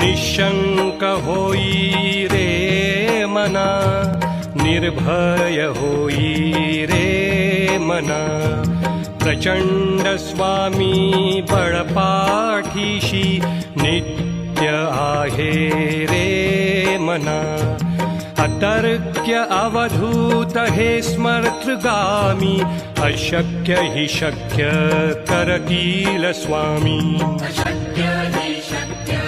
निशङ्क होई रे मना निर्भय होई रे मना। प्रचण्ड स्वामी बळपाठीशी नित्य आहे रे मना। अतर्क्य अवधूत हे स्मर्तृगामी अशक्य हि शक्य करतील स्वामी। अशक्य हि शक्य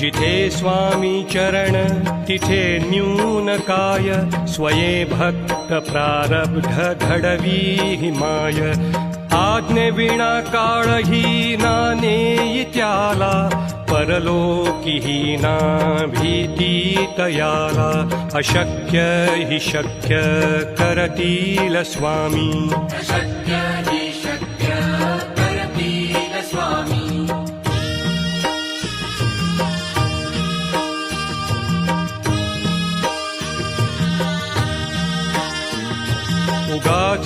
जिथे स्वामी चरण तिथे न्यून काय स्वये भक्त प्रारब्ध घडवी हिमाय. आज्ञे विणा काळही नाने त्याला परलोकीही ना भीती तयाला. अशक्य हि शक्य करतील स्वामी.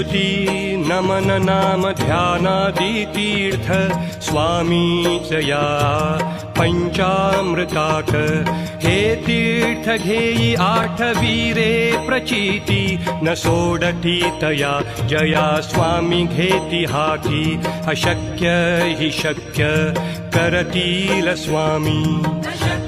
विभूती नमन नाम ध्यानादी तीर्थ स्वामीच या पंचामृताक। हे तीर्थ घेई आठवीरे प्रचिती न सोडती तया जया स्वामी घेती हाकी। अशक्य हि शक्य करतील स्वामी। अशक्य